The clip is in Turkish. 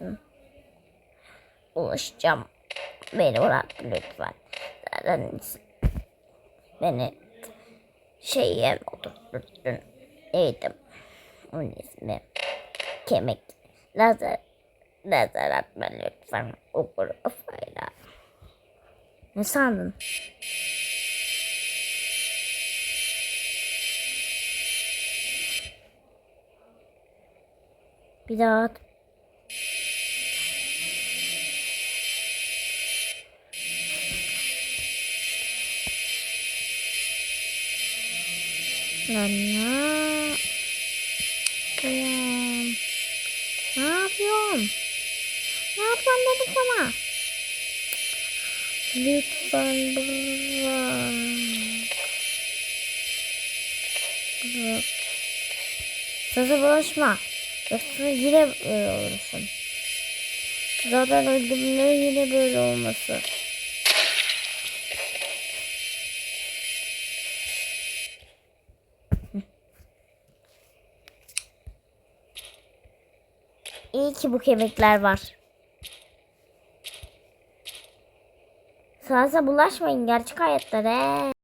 misin? Ulaşacağım. Beni bırak lütfen. Zaten beni şeye oturttun. Eğitim. Onun ismi kemik. Lazer. Lazer atma lütfen. O kafayla. Ne sandın? Bir daha at. Lan? Ulan. Ne yapıyorsun? Ne yapıyorsun dedim sana. Lütfen bırak. Bırak. Sözü bulaşma. Yoksa yine böyle olursun. Zaten öldüğümde yine böyle olması. İyi ki bu kemikler var. Sadece bulaşmayın gerçek hayatta de.